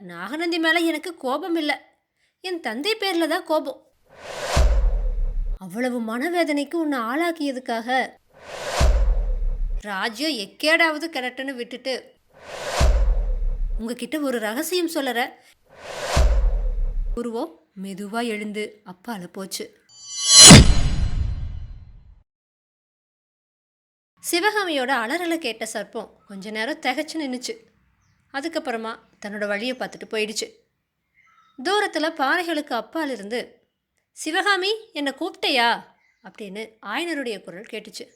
நாகநந்தி மேலே எனக்கு கோபம் இல்லை. என் தந்தை பேரில் தான் கோபம். அவ்வளவு மனவேதனைக்கு உன்னை ஆளாக்கியதுக்காக ராஜ்யம் எக்கேடாவது கிடட்டுன்னு விட்டுட்டு உங்ககிட்ட ஒரு ரகசியம் சொல்லற. உருவம் மெதுவா எழுந்து அப்பால போச்சு. சிவகாமியோட அலறலை கேட்ட சர்ப்பம் கொஞ்ச நேரம் திகைச்சு நின்றுச்சு அதுக்கப்புறமா தன்னோட வழியை பார்த்துட்டு போயிடுச்சு. தூரத்தில் பாறைகளுக்கு அப்பால் இருந்து சிவகாமி என்னை கூப்பிட்டையா? அப்படின்னு ஆயனருடைய குரல் கேட்டுச்சு.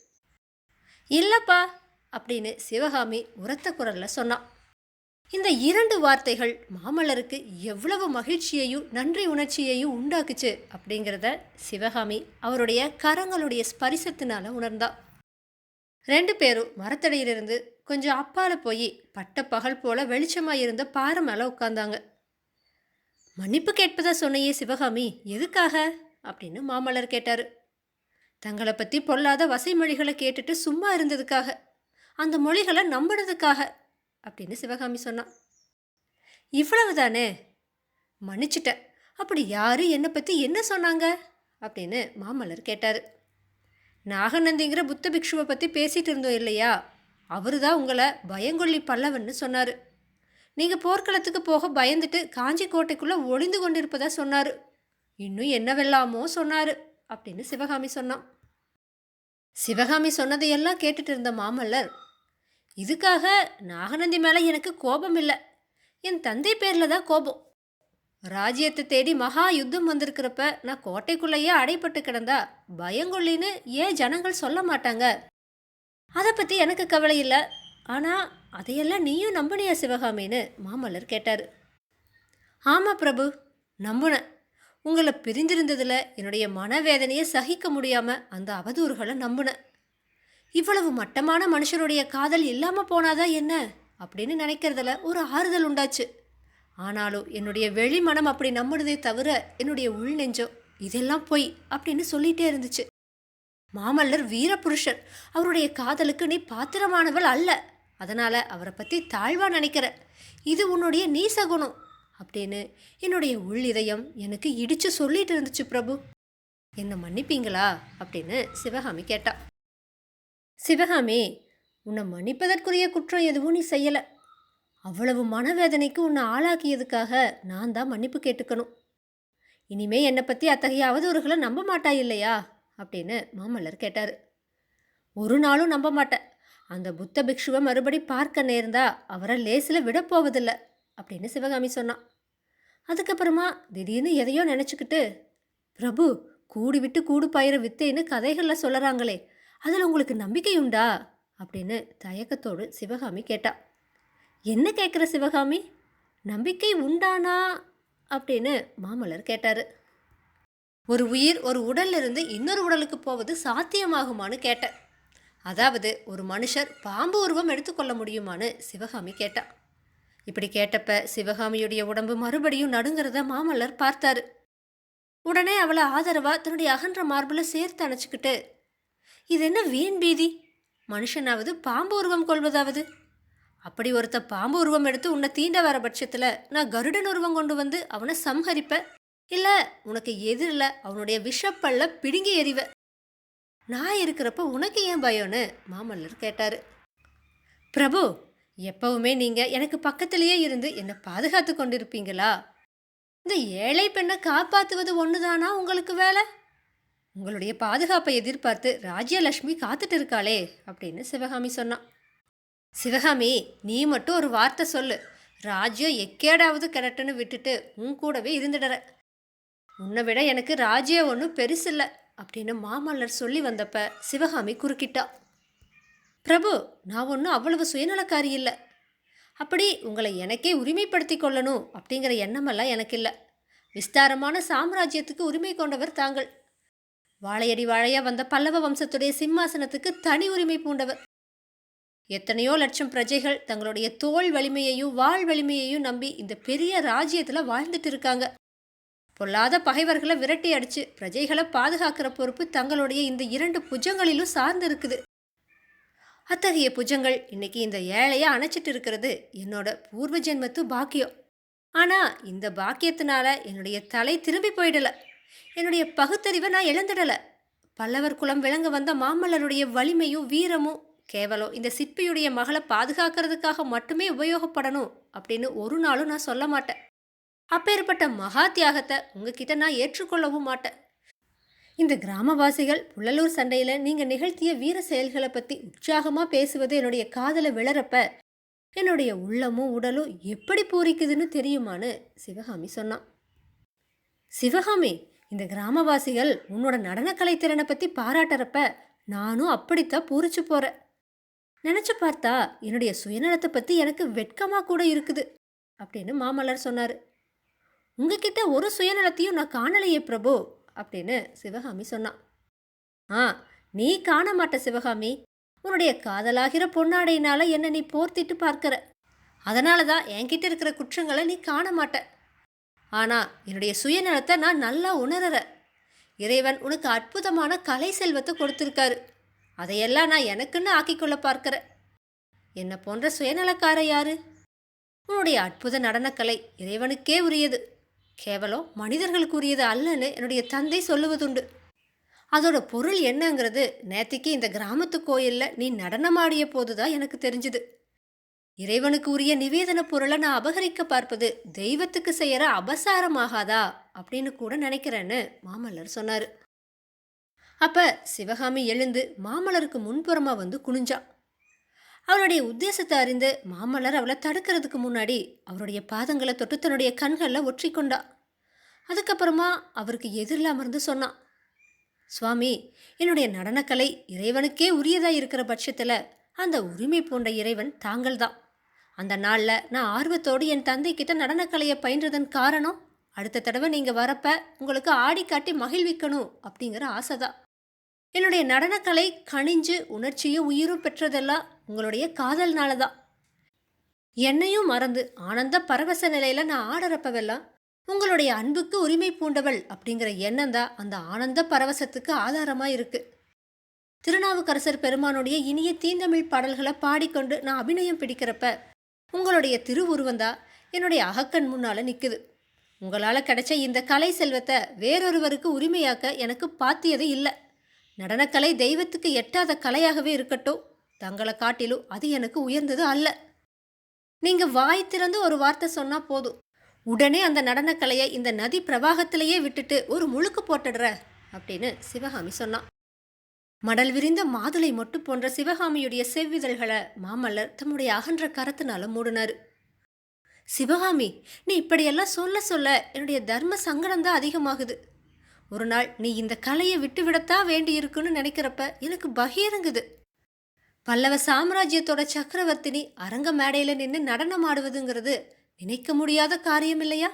இல்லைப்பா அப்படின்னு சிவகாமி உரத்த குரலில் சொன்னான் இந்த இரண்டு வார்த்தைகள் மாமல்லருக்கு எவ்வளவு மகிழ்ச்சியையும் நன்றி உணர்ச்சியையும் உண்டாக்குச்சு அப்படிங்கிறத சிவகாமி அவருடைய கரங்களுடைய ஸ்பரிசத்தினால உணர்ந்தா. ரெண்டு பேரும் மரத்தடியிலிருந்து கொஞ்சம் அப்பால போய் பட்ட பகல் போல வெளிச்சமாக இருந்த பாறை மேலே உட்காந்தாங்க மன்னிப்பு கேட்பதா சொன்னையே சிவகாமி எதுக்காக? அப்படின்னு மாமல்லர் கேட்டார். தங்களை பற்றி பொல்லாத வசை மொழிகளை கேட்டுட்டு சும்மா இருந்ததுக்காக அந்த மொழிகளை நம்பினதுக்காக அப்படின்னு சிவகாமி சொன்னான் இவ்வளவு தானே மன்னிச்சிட்டேன். அப்படி யாரு என்னை பற்றி என்ன சொன்னாங்க? அப்படின்னு மாமல்லர் கேட்டார். நாகநந்திங்கிற புத்த பிக்ஷுவை பற்றி பேசிகிட்டு இருந்தோம் இல்லையா? அவரு தான் உங்களை பயங்கொள்ளி பல்லவன்னு சொன்னார். நீங்கள் போர்க்களத்துக்கு போக பயந்துட்டு காஞ்சி கோட்டைக்குள்ளே ஒளிந்து கொண்டிருப்பதா சொன்னார். இன்னும் என்னவெல்லாமோ சொன்னார் அப்படின்னு சிவகாமி சொன்னான். சிவகாமி சொன்னதையெல்லாம் கேட்டுட்டு இருந்த மாமல்லர் இதுக்காக நாகநந்தி மேலே எனக்கு கோபம் இல்லை. என் தந்தை பேரில் தான் கோபம். ராஜ்யத்தை தேடி மகா யுத்தம் வந்திருக்கிறப்ப நான் கோட்டைக்குள்ளேயே அடைப்பட்டு கிடந்தா பயங்கொள்ளின்னு ஏன் ஜனங்கள் சொல்ல மாட்டாங்க? அதை பற்றி எனக்கு கவலை இல்லை. ஆனால் அதையெல்லாம் நீயும் நம்பினியா சிவகாமின்னு மாமல்லர் கேட்டார். ஆமாம் பிரபு நம்புனேன். உங்களை பிரிஞ்சிருந்ததில் என்னுடைய மனவேதனையை சகிக்க முடியாமல் அந்த அவதூறுகளை நம்பினேன். இவ்வளவு மட்டமான மனுஷருடைய காதல் இல்லாமல் போனாதா என்ன? அப்படின்னு நினைக்கிறதுல ஒரு ஆறுதல் உண்டாச்சு. ஆனாலும் என்னுடைய வெளி மனம் அப்படி நம்பினதே தவிர என்னுடைய உள் நெஞ்சம் இதெல்லாம் பொய் அப்படின்னு சொல்லிகிட்டே இருந்துச்சு. மாமல்லர் வீரபுருஷர். அவருடைய காதலுக்கு நீ பாத்திரமானவள் அல்ல. அதனால் அவரை பற்றி தாழ்வாக நினைக்கிற. இது உன்னுடைய நீச குணம் அப்படின்னு என்னுடைய உள் இதயம் எனக்கு இடிச்சு சொல்லிட்டு இருந்துச்சு பிரபு. என்னை மன்னிப்பீங்களா? அப்படின்னு சிவகாமி கேட்டா. சிவகாமி உன்னை மன்னிப்பதற்குரிய குற்றம் எதுவும் நீ செய்யலை. அவ்வளவு மனவேதனைக்கு உன்னை ஆளாக்கியதுக்காக நான் தான் மன்னிப்பு கேட்டுக்கணும். இனிமே என்னை பற்றி அத்தகைய அவதூறுகளை நம்ப மாட்டா இல்லையா? அப்படின்னு மாமல்லர் கேட்டார். ஒரு நாளும் நம்ப மாட்டேன். அந்த புத்த பிக்ஷுவை மறுபடி பார்க்க நேர்ந்தா அவரை லேசில் விடப்போவதில்லை அப்படின்னு சிவகாமி சொன்னான் அதுக்கப்புறமா திடீர்னு எதையோ நினச்சிக்கிட்டு பிரபு கூடி விட்டு கூடு பாயிற வித்தைன்னு கதைகளில் சொல்லறாங்களே அதில் உங்களுக்கு நம்பிக்கை உண்டா? அப்படின்னு தயக்கத்தோடு சிவகாமி கேட்டா. என்ன கேட்குற சிவகாமி? நம்பிக்கை உண்டானா? அப்படின்னு மாமல்லர் கேட்டார். ஒரு உயிர் ஒரு உடலிலிருந்து இன்னொரு உடலுக்கு போவது சாத்தியமாகுமான்னு கேட்டேன். அதாவது ஒரு மனுஷர் பாம்பு உருவம் எடுத்துக்கொள்ள முடியுமான்னு சிவகாமி கேட்டா. இப்படி கேட்டப்ப சிவகாமியுடைய உடம்பு மறுபடியும் நடுங்கிறத மாமல்லர் பார்த்தாரு. உடனே அவளை ஆதரவா தன்னுடைய அகன்ற மார்பில் சேர்த்து அணைச்சிக்கிட்டு இது என்ன வீண் பீதி? மனுஷனாவது பாம்பு உருவம் கொள்வதாவது? அப்படி ஒருத்த பாம்பு உருவம் எடுத்து உன்னை தீண்ட வர பட்சத்தில் நான் கருடன் உருவம் கொண்டு வந்து அவனை சம்ஹரிப்பேன். இல்லை உனக்கு எதிரில் அவனுடைய விஷப்பல்ல பிடுங்கி எறிவ. நான் இருக்கிறப்ப உனக்கு ஏன் பயம்னு மாமல்லர் கேட்டார். பிரபு எப்பவுமே நீங்கள் எனக்கு பக்கத்திலேயே இருந்து என்னை பாதுகாத்து கொண்டிருப்பீங்களா? இந்த ஏழை பெண்ணை காப்பாற்றுவது ஒன்றுதானா உங்களுக்கு வேலை? உங்களுடைய பாதுகாப்பை எதிர்பார்த்து ராஜ்யலட்சுமி காத்துட்டு இருக்காளே அப்படின்னு சிவகாமி சொன்னான். சிவகாமி நீ மட்டும் ஒரு வார்த்தை சொல்லு. ராஜ்யம் எக்கேடாவது கிடட்டுன்னு விட்டுட்டு உன் கூடவே இருந்துடுற உன்னை விட எனக்கு ராஜ்யம் ஒன்றும் பெருசில்லை அப்படின்னு மாமல்லர் சொல்லி வந்தப்ப சிவகாமி குறுக்கிட்டா. பிரபு நான் ஒன்றும் அவ்வளவு சுயநலக்காரி இல்லை. அப்படி உங்களை எனக்கே உரிமைப்படுத்தி கொள்ளணும் அப்படிங்கிற எண்ணமெல்லாம் எனக்கு இல்லை. விஸ்தாரமான சாம்ராஜ்யத்துக்கு உரிமை கொண்டவர் தாங்கள். வாழையடி வாழையா வந்த பல்லவ வம்சத்துடைய சிம்மாசனத்துக்கு தனி உரிமை பூண்டவர். எத்தனையோ லட்சம் பிரஜைகள் தங்களுடைய தோல் வலிமையையும் வாழ் வலிமையையும் நம்பி இந்த பெரிய ராஜ்யத்தில் வாழ்ந்துட்டு இருக்காங்க. பொல்லாத பகைவர்களை விரட்டி அடிச்சு பிரஜைகளை பாதுகாக்கிற பொறுப்பு தங்களுடைய இந்த இரண்டு புஜங்களிலும் சார்ந்து இருக்குது அத்தகைய புஜங்கள் இன்னைக்கு இந்த ஏழையை அணைச்சிட்டு இருக்கிறது என்னோட பூர்வ ஜென்மத்து பாக்கியம். ஆனா இந்த பாக்கியத்தினால என்னுடைய தலை திரும்பி போயிடல. என்னுடைய பகுத்தறிவை நான் இழந்துடல. பல்லவர் குலம் விளங்க வந்த மாமல்லருடைய வலிமையும் வீரமும் கேவலம் இந்த சிற்பியுடைய மகளை பாதுகாக்கிறதுக்காக மட்டுமே உபயோகப்படணும் அப்படின்னு ஒரு நாளும் நான் சொல்ல மாட்டேன். அப்பேற்பட்ட மகா தியாகத்தை உங்ககிட்ட நான் ஏற்றுக்கொள்ளவும் மாட்டேன். இந்த கிராமவாசிகள் புள்ளலூர் சண்டையில் நீங்கள் நிகழ்த்திய வீர செயல்களை பற்றி உற்சாகமாக பேசுவது என்னுடைய காதலை விளறப்ப என்னுடைய உள்ளமும் உடலும் எப்படி பூரிக்குதுன்னு தெரியுமான்னு சிவகாமி சொன்னான். சிவகாமி இந்த கிராமவாசிகள் உன்னோட நடனக்கலை திறனை பற்றி பாராட்டுறப்ப நானும் அப்படித்தான் பூரிச்சு போகிறேன் நினச்சி பார்த்தா என்னுடைய சுயநலத்தை பற்றி எனக்கு வெட்கமாக கூட இருக்குது அப்படின்னு மாமல்லர் சொன்னார். உங்ககிட்ட ஒரு சுயநலத்தையும் நான் காணலையே பிரபு அப்படின்னு சிவகாமி சொன்னான். ஆ நீ காண மாட்ட சிவகாமி. உன்னுடைய காதலாகிற பொன்னாடையினால என்னை நீ போர்த்திட்டு பார்க்கற. அதனால தான் என்கிட்ட இருக்கிற குற்றங்களை நீ காண மாட்ட ஆனா என்னுடைய சுயநலத்தை நான் நல்லா உணரற. இறைவன் உனக்கு அற்புதமான கலை செல்வத்தை கொடுத்துருக்காரு. அதையெல்லாம் நான் எனக்குன்னு ஆக்கிக்கொள்ள பார்க்கறேன் என்ன போன்ற சுயநலக்கார யாரு? உன்னுடைய அற்புத நடனக்கலை இறைவனுக்கே உரியது. கேவலம் மனிதர்களுக்கு உரியது அல்லன்னு என்னுடைய தந்தை சொல்லுவதுண்டு. அதோட பொருள் என்னங்கிறது நேத்திக்கு இந்த கிராமத்து கோயிலில் நீ நடனமாடிய போதுதான் எனக்கு தெரிஞ்சுது. இறைவனுக்கு உரிய நிவேதன பொருளை நான் அபகரிக்க பார்ப்பது தெய்வத்துக்கு செய்யற அபசாரமாகாதா அப்படின்னு கூட நினைக்கிறேன்னு மாமல்லர் சொன்னார். அப்ப சிவகாமி எழுந்து மாமல்லருக்கு முன்புறமா வந்து குனிஞ்சான் அவருடைய உத்தேசத்தை அறிந்து மாமல்லர் அவளை தடுக்கிறதுக்கு முன்னாடி அவருடைய பாதங்களை தொட்டு தன்னுடைய கண்களில் ஒற்றிக்கொண்டா. அதுக்கப்புறமா அவருக்கு எதிரில் அமர்ந்து சொன்னான் சுவாமி என்னுடைய நடனக்கலை இறைவனுக்கே உரியதாக இருக்கிற பட்சத்தில் அந்த உரிமை பூண்ட இறைவன் தாங்கள் தான். அந்த நாளில் நான் ஆர்வத்தோடு என் தந்தைக்கிட்ட நடனக்கலையை பயின்றதன் காரணம் அடுத்த தடவை நீங்கள் வரப்ப உங்களுக்கு ஆடி காட்டி மகிழ்விக்கணும் அப்படிங்கிற ஆசை தான் என்னுடைய நடனக்கலை கனிஞ்சு உணர்ச்சியும் உயிரும் பெற்றதெல்லாம் உங்களுடைய காதல்னால தான் என்னையும் மறந்து ஆனந்த பரவச நிலையில நான் ஆடறப்பவெல்லாம் உங்களுடைய அன்புக்கு உரிமை பூண்டவள் அப்படிங்கிற எண்ணம் தான் அந்த ஆனந்த பரவசத்துக்கு ஆதாரமாக இருக்கு. திருநாவுக்கரசர் பெருமானுடைய இனிய தீந்தமிழ் பாடல்களை பாடிக்கொண்டு நான் அபிநயம் பிடிக்கிறப்ப உங்களுடைய திருவுருவந்தா என்னுடைய அகக்கண் முன்னால் நிற்குது உங்களால் கிடைச்ச இந்த கலை செல்வத்தை வேறொருவருக்கு உரிமையாக்க எனக்கு பாத்தியது இல்லை. நடனக்கலை தெய்வத்துக்கு எட்டாத கலையாகவே இருக்கட்டும். தங்களை காட்டிலும் அது எனக்கு உயர்ந்தது அல்ல. நீங்க வாய் திறந்து ஒரு வார்த்தை சொன்னா போதும். உடனே அந்த நடனக்கலையை இந்த நதி பிரவாகத்திலேயே விட்டுட்டு ஒரு முழுக்கு போட்டுடுற அப்படின்னு சிவகாமி சொன்னான். மடல் விரிந்த மாதுளை மொட்டு போன்ற சிவகாமியுடைய செவ்விதழ்களை மாமல்லர் தம்முடைய அகன்ற கரத்தினால மூடினார். சிவகாமி நீ இப்படியெல்லாம் சொல்ல சொல்ல என்னுடைய தர்ம சங்கடம் தான் அதிகமாகுது. ஒரு நாள் நீ இந்த கலையை விட்டு விடத்தான் வேண்டி இருக்குன்னு நினைக்கிறப்ப எனக்கு பகீரங்குது பல்லவ சாம்ராஜ்யத்தோட சக்கரவர்த்தினி அரங்க மேடையில் நின்று நடனம் ஆடுவதுங்கிறது நினைக்க முடியாத காரியம் இல்லையா?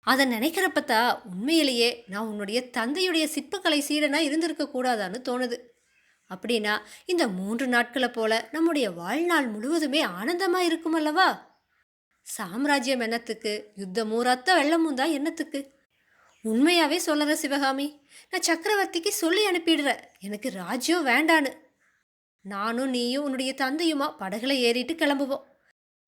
அதை நினைக்கிறப்பத்தா உண்மையிலேயே நான் உன்னுடைய தந்தையுடைய சிற்பக்கலை சீடனா இருந்திருக்க கூடாதான்னு தோணுது. அப்படின்னா இந்த மூன்று நாட்களை போல நம்முடைய வாழ்நாள் முழுவதுமே ஆனந்தமா இருக்கும் அல்லவா? சாம்ராஜ்யம் என்னத்துக்கு? யுத்தமும் ரத்த வெள்ளமும் தான் என்னத்துக்கு? உண்மையாவே சொல்லற சிவகாமி நான் சக்கரவர்த்திக்கு சொல்லி அனுப்பிடுறேன் எனக்கு ராஜ்யம் வேண்டான்னு. நானும் நீயும் உன்னுடைய தந்தையுமா படகுல ஏறிட்டு கிளம்புவோம்.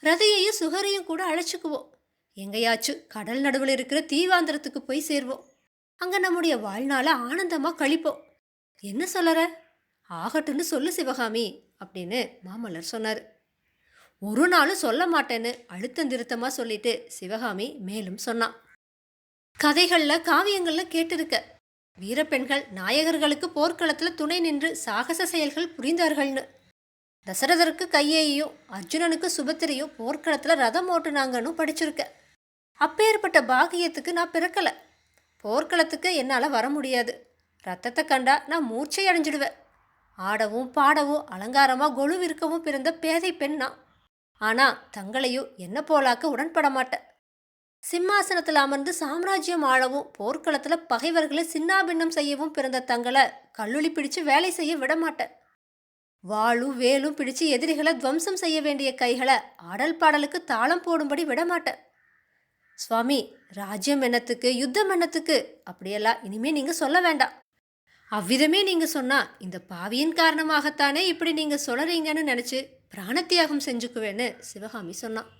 ரதையையும் சுகரையும் கூட அழைச்சிக்குவோம். எங்கேயாச்சும் கடல் நடுவில் இருக்கிற தீவாந்திரத்துக்கு போய் சேர்வோம். அங்கே நம்முடைய வாழ்நாளை ஆனந்தமாக கழிப்போம். என்ன சொல்லற? ஆகட்டும்னு சொல்லு சிவகாமி அப்படின்னு மாமல்லர் சொன்னார். ஒரு நாளும் சொல்ல மாட்டேன்னு அழுத்தம் திருத்தமாக சொல்லிட்டு சிவகாமி மேலும் சொன்னான் கதைகளில் காவியங்களில் கேட்டிருக்க. வீரப்பெண்கள் நாயகர்களுக்கு போர்க்களத்தில் துணை நின்று சாகச செயல்கள் புரிந்தார்கள்னு. தசரதருக்கு கையேயும் அர்ஜுனனுக்கு சுபத்திரையும் போர்க்களத்தில் ரதம் ஓட்டுனாங்கன்னு படிச்சிருக்க. அப்பேற்பட்ட பாகியத்துக்கு நான் பிறக்கலை. போர்க்களத்துக்கு என்னால் வர முடியாது. ரத்தத்தை கண்டா நான் மூர்ச்சை அடைஞ்சிடுவேன். ஆடவும் பாடவும் அலங்காரமாக கொலுவிற்கவும் பிறந்த பேதை பெண் நான். ஆனால் தங்களையும் என்ன போலாக்க உடன்பட மாட்டேன். சிம்மாசனத்தில் அமர்ந்து சாம்ராஜ்யம் ஆளவும் போர்க்களத்தில் பகைவர்களை சின்னாபின்னம் செய்யவும் பிறந்த தங்களை கல்லுளி பிடிச்சு வேலை செய்ய விட மாட்டேன் வாளும் வேலும் பிடிச்சு எதிரிகளை துவம்சம் செய்ய வேண்டிய கைகளை ஆடல் பாடலுக்கு தாளம் போடும்படி விட மாட்டேன் சுவாமி ராஜ்யம் என்னத்துக்கு யுத்தம் என்னத்துக்கு? அப்படியெல்லாம் இனிமே நீங்கள் சொல்ல வேண்டாம். அவ்விதமே நீங்கள் சொன்னால் இந்த பாவியின் காரணமாகத்தானே இப்படி நீங்கள் சொல்கிறீங்கன்னு நினச்சி பிராணத்தியாகம் செஞ்சுக்குவேன்னு சிவகாமி சொன்னான்.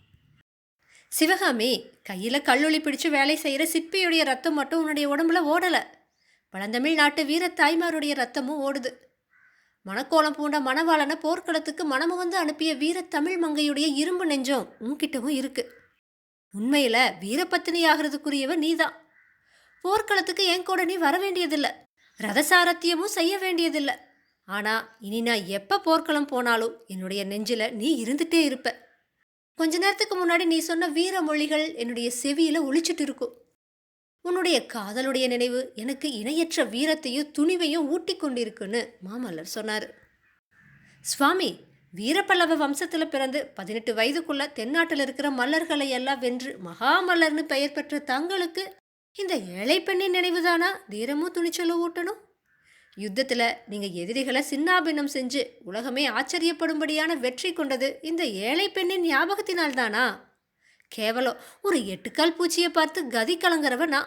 சிவகாமி கையில் கல்லொளி பிடிச்சு வேலை செய்கிற சிற்பியுடைய ரத்தம் மட்டும் உன்னுடைய உடம்புல ஓடலை. பழந்தமிழ் நாட்டு வீர தாய்மாருடைய ரத்தமும் ஓடுது. மணக்கோலம் பூண்ட மணவாளனை போர்க்களத்துக்கு மனமு வந்து அனுப்பிய வீர தமிழ் மங்கையுடைய இரும்பு நெஞ்சம் உன்கிட்டவும் இருக்கு. உண்மையில் வீரபத்தினி ஆகிறதுக்குரியவ நீதான். போர்க்களத்துக்கு என் கூட நீ வர வேண்டியதில்லை. ரதசாரத்தியமும் செய்ய வேண்டியதில்லை. ஆனால் இனி நான் எப்போ போர்க்களம் போனாலும் என்னுடைய நெஞ்சில் நீ இருந்துட்டே இருப்ப. கொஞ்ச நேரத்துக்கு முன்னாடி நீ சொன்ன வீர மொழிகள் என்னுடைய செவியில ஒழிச்சிட்டு இருக்கும் உன்னுடைய காதலுடைய நினைவு எனக்கு இணையற்ற வீரத்தையும் துணிவையும் ஊட்டி கொண்டிருக்குன்னு மாமல்லர் சொன்னார். சுவாமி வீரப்பல்லவ வம்சத்தில் பிறந்து பதினெட்டு வயதுக்குள்ள தென்னாட்டில் இருக்கிற மல்லர்களை எல்லாம் வென்று மகாமல்லர்னு பெயர் பெற்ற தங்களுக்கு இந்த ஏழை பெண்ணின் நினைவுதானா? தீரமும் துணிச்சலும் ஊட்டணும்? யுத்தத்தில் நீங்கள் எதிரிகளை சின்னாபின்னம் செஞ்சு உலகமே ஆச்சரியப்படும்படியான வெற்றி கொண்டது இந்த ஏழை பெண்ணின் ஞாபகத்தினால்தானா? கேவலம். ஒரு எட்டுக்கால் பூச்சியை பார்த்து கதி கலங்குறவனா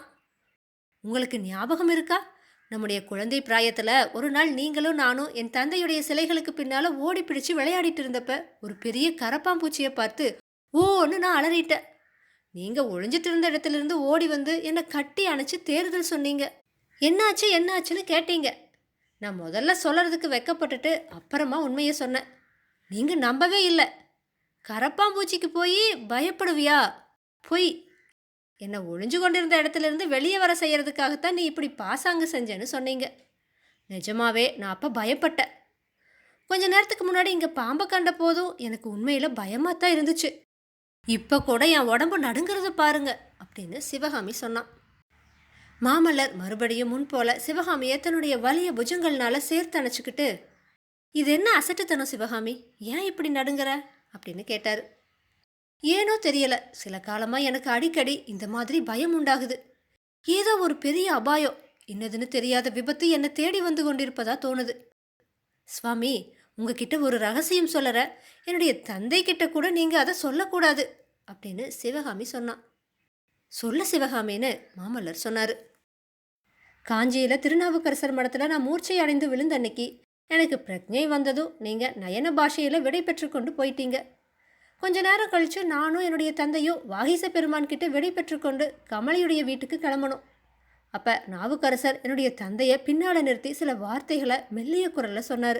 உங்களுக்கு ஞாபகம் இருக்கா? நம்முடைய குழந்தை பிராயத்தில் ஒரு நாள் நீங்களும் நானும் என் தந்தையுடைய சிலைகளுக்கு பின்னால் ஓடி பிடிச்சு விளையாடிட்டு இருந்தப்ப ஒரு பெரிய கரப்பாம்பூச்சியை பார்த்து ஓன்னு நான் அலறிட்டேன். நீங்கள் ஒழிஞ்சிட்டு இருந்த இடத்துல இருந்து ஓடி வந்து என்னை கட்டி அணைச்சி தேர்தல் சொன்னீங்க. என்னாச்சு என்னாச்சுன்னு கேட்டீங்க. நான் முதல்ல சொல்கிறதுக்கு வெக்கப்பட்டுட்டு அப்புறமா உண்மையை சொன்னேன். நீங்கள் நம்பவே இல்லை. கரப்பாம்பூச்சிக்கு போய் பயப்படுவியா? பொய். என்னை ஒளிஞ்சு கொண்டிருந்த இடத்துல இருந்து வெளியே வர செய்யறதுக்காகத்தான் நீ இப்படி பாசாங்கு செஞ்சேன்னு சொன்னீங்க. நிஜமாவே நான் அப்போ பயப்பட்டேன். கொஞ்ச நேரத்துக்கு முன்னாடி இங்கே பாம்பை கண்ட போதும் எனக்கு உண்மையில் பயமாக தான் இருந்துச்சு. இப்போ கூட என் உடம்பு நடுங்கிறத பாருங்க அப்படின்னு சிவகாமி சொன்னான். மாமல்லர் மறுபடியும் முன் போல சிவகாமியை தன்னுடைய வலிய புஜங்கள்னால சேர்த்து அணைச்சிக்கிட்டு இது என்ன அசட்டுத்தனம் சிவகாமி? ஏன் இப்படி நடுங்கிற? அப்படின்னு கேட்டார். ஏனோ தெரியல. சில காலமாக எனக்கு அடிக்கடி இந்த மாதிரி பயம் உண்டாகுது. ஏதோ ஒரு பெரிய அபாயம். என்னதுன்னு தெரியாத விபத்து என்னை தேடி வந்து கொண்டிருப்பதா தோணுது. சுவாமி உங்ககிட்ட ஒரு ரகசியம் சொல்லற. என்னுடைய தந்தை கிட்ட கூட நீங்க அதை சொல்லக்கூடாது. அப்படின்னு சிவகாமி சொன்னான். சொல்ல சிவகாமின்னு மாமல்லர் சொன்னார். காஞ்சியில் திருநாவுக்கரசர் மடத்தில் நான் மூர்ச்சை அடைந்து விழுந்த அன்னைக்கு எனக்கு பிரஜை வந்ததும் நீங்கள் நயன பாஷையில் விடை பெற்றுக்கொண்டு போயிட்டீங்க. கொஞ்ச நேரம் கழித்து நானும் என்னுடைய தந்தையும் வாகிச பெருமான் கிட்ட விடை பெற்றுக்கொண்டு கமலையுடைய வீட்டுக்கு கிளம்பணும். அப்போ நாவுக்கரசர் என்னுடைய தந்தையை பின்னால் நிறுத்தி சில வார்த்தைகளை மெல்லிய குரலில் சொன்னார்.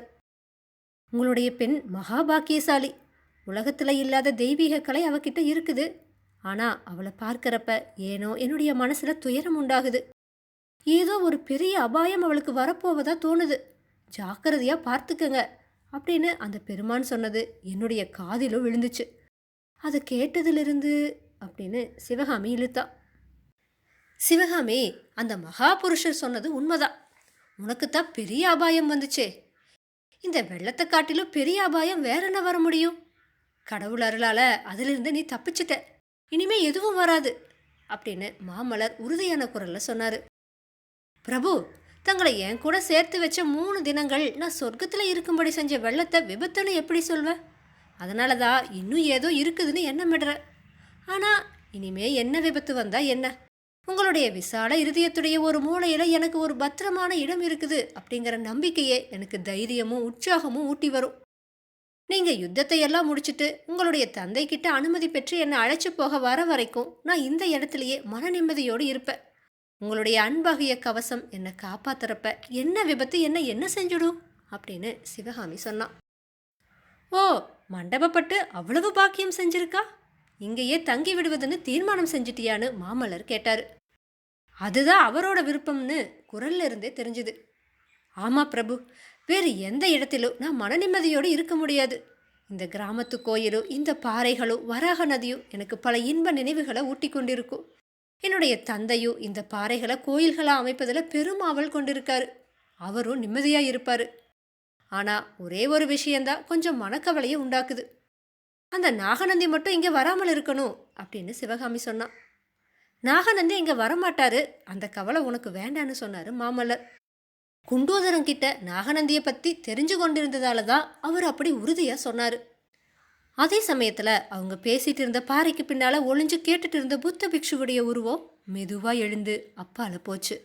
உங்களுடைய பெண் மகாபாக்கியசாலி. உலகத்தில் இல்லாத தெய்வீக கலை அவகிட்ட இருக்குது. ஆனால் அவளை பார்க்குறப்ப ஏனோ என்னுடைய மனசில் துயரம் உண்டாகுது. ஏதோ ஒரு பெரிய அபாயம் அவளுக்கு வரப்போவதா தோணுது. ஜாக்கிரதையா பார்த்துக்கங்க அப்படின்னு அந்த பெருமான் சொன்னது என்னுடைய காதிலும் விழுந்துச்சு. அதை கேட்டதிலிருந்து அப்படின்னு சிவகாமி இழுத்தா. சிவகாமி அந்த மகாபுருஷர் சொன்னது உண்மைதான். உனக்குத்தான் பெரிய அபாயம் வந்துச்சே. இந்த வெள்ளத்தை காட்டிலும் பெரிய அபாயம் வேற என்ன வர முடியும்? கடவுள் அருளால அதிலிருந்து நீ தப்பிச்சிட்ட. இனிமே எதுவும் வராது அப்படின்னு மாமலர் உறுதியான குரலில் சொன்னாரு. பிரபு தங்களை என் கூட சேர்த்து வச்ச மூணு தினங்கள் நான் சொர்க்கத்தில் இருக்கும்படி செஞ்ச வெள்ளத்தை விபத்துன்னு எப்படி சொல்வேன் அதனால தான் இன்னும் ஏதோ இருக்குதுன்னு எண்ணமிடுற ஆனால் இனிமே என்ன விபத்து வந்தால் என்ன? உங்களுடைய விசால இருதயத்துடைய ஒரு மூலையில் எனக்கு ஒரு பத்திரமான இடம் இருக்குது அப்படிங்கிற நம்பிக்கையே எனக்கு தைரியமும் உற்சாகமும் ஊட்டி வரும். நீங்கள் யுத்தத்தை எல்லாம் முடிச்சுட்டு உங்களுடைய தந்தைக்கிட்ட அனுமதி பெற்று என்னை அழைச்சி போக வர வரைக்கும் நான் இந்த இடத்துலையே மன நிம்மதியோடு இருப்பேன். உங்களுடைய அன்பாகிய கவசம் என்னை காப்பாத்துறப்ப என்ன விபத்து என்ன என்ன செஞ்சுடும்? அப்படின்னு சிவகாமி சொன்னான். ஓ மண்டபப்பட்டு அவ்வளவு பாக்கியம் செஞ்சிருக்கா? இங்கேயே தங்கி விடுவதுன்னு தீர்மானம் செஞ்சிட்டியான்னு மாமல்லர் கேட்டார். அதுதான் அவரோட விருப்பம்னு குரல்ல இருந்தே தெரிஞ்சுது. ஆமா பிரபு வேறு எந்த இடத்திலும் நான் மன நிம்மதியோடு இருக்க முடியாது. இந்த கிராமத்து கோயிலும் இந்த பாறைகளும் வராக நதியும் எனக்கு பல இன்ப நினைவுகளை ஊட்டி கொண்டிருக்கும். என்னுடைய தந்தையும் இந்த பாறைகளை கோயில்களாக அமைப்பதில் பெரும் ஆவல் கொண்டிருக்காரு. அவரும் நிம்மதியாக இருப்பார். ஆனால் ஒரே ஒரு விஷயந்தான் கொஞ்சம் மனக்கவலையை உண்டாக்குது. அந்த நாகநந்தி மட்டும் இங்கே வராமல் இருக்கணும் அப்படின்னு சிவகாமி சொன்னான். நாகநந்தி இங்கே வரமாட்டாரு. அந்த கவலை உனக்கு வேண்டான்னு சொன்னார் மாமல்லர். குண்டோதரன் கிட்ட நாகநந்தியை பற்றி தெரிஞ்சு கொண்டிருந்ததால தான் அவர் அப்படி உறுதியாக சொன்னார். அதே சமயத்தில் அவங்க பேசிட்டு இருந்த பாறைக்கு பின்னால் ஒளிஞ்சு கேட்டுட்டு இருந்த புத்த பிக்ஷுவுடைய உருவம் மெதுவாக எழுந்து அப்பால போச்சு.